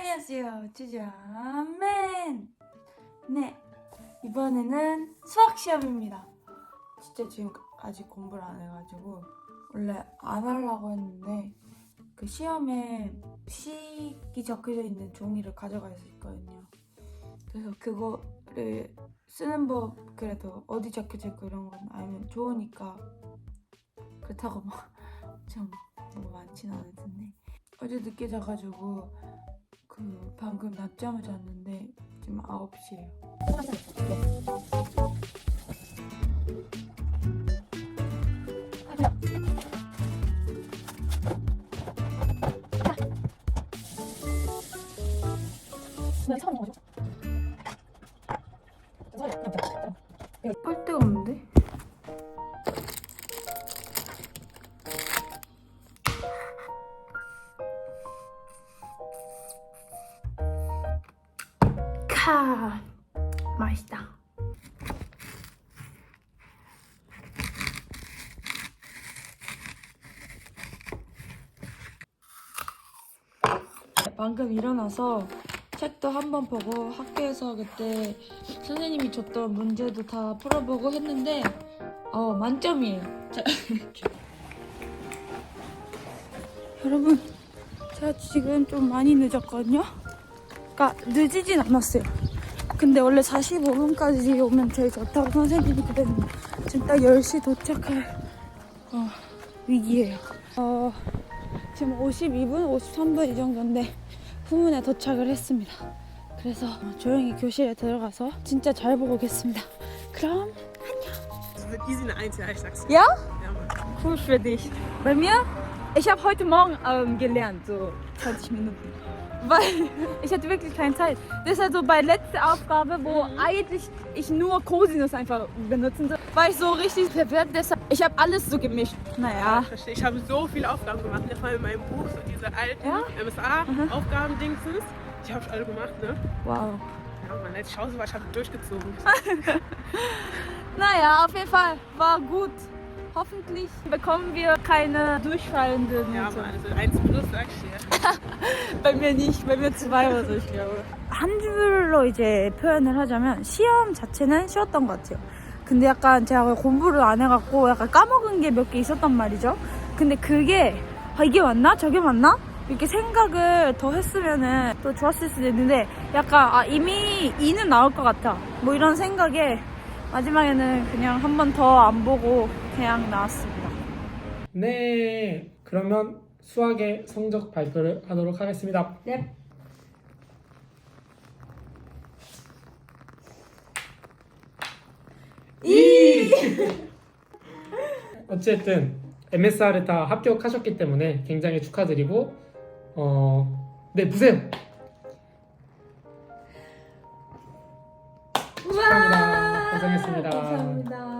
안녕하세요. 주자맨. 네. 이번에는 수학 시험입니다. 진짜 지금 아직 공부를 안 해가지고 원래 안 하려고 했는데 그 시험에 식이 적혀져 있는 종이를 가져갈 수 있거든요. 그래서 그거를 쓰는 법 그래도 어디 적혀져 있고 이런 건 알면 좋으니까 그렇다고 막 엄청 뭐 많진 않을 텐데 어제 늦게 자가지고 그 방금 낮잠을 잤는데 지금 9시예요. 빨대가 없는데? 카 맛있다. 방금 일어나서 책도 한 번 보고 학교에서 그때 선생님이 줬던 문제도 다 풀어보고 했는데 어 만점이에요. 자, 여러분 제가 지금 좀 많이 늦었거든요. 그러니까 늦이진 않았어요. 근데 원래 45분까지 오면 제일 좋다고 선생님이 그랬는데 지금 딱 10시 도착할 어, 위기예요. 어, 지금 52분, 53분 이 정도인데 후문에 도착을 했습니다. 그래서 조용히 교실에 들어가서 진짜 잘 보고 오겠습니다. 그럼 Es wird easy eine Einzel, ich sag's dir. Ja? Ja, Mann. Cool für dich. Bei mir, ich habe heute Morgen ähm, gelernt, so 20 Minuten. Weil ich hatte wirklich keine Zeit. Das ist also bei letzter Aufgabe, wo eigentlich ich nur Cosinus einfach benutzen soll, war ich so richtig verwirrt. Deshalb, ich habe alles so gemischt. Naja, Ich verstehe. Ich habe so viele Aufgaben gemacht. Vor allem in meinem Buch, so diese alten Ja? MSA-Aufgaben-Dingsens. Die habe ich alle gemacht, ne? wow. Ja, Mann, ich Hause war, ich habe durchgezogen. Naja, auf jeden Fall war gut. Hoffentlich bekommen wir keine durchfallenden. Ja, also 1 plus, bei mir nicht, bei mir zwei oder so, ich glaube. 한 줄로 이제 표현을 하자면 시험 자체는 쉬웠던 것 같아요. 근데 약간 제가 공부를 안 해갖고 약간 까먹은 게 몇 개 있었단 말이죠. 근데 그게 아, 이게 맞나? 저게 맞나? 이렇게 생각을 더 했으면은 또 좋았을 수도 있는데 약간 아, 이미 이는 나올 것 같아. 뭐 이런 생각에 마지막에는 그냥 한 번 더 안 보고 그냥 나왔습니다. 네, 그러면 수학의 성적 발표를 하도록 하겠습니다. 네. 어쨌든 MSR에 다 합격하셨기 때문에 굉장히 축하드리고 어, 네 보세요. 축하합니다. 고생했습니다. 감사합니다.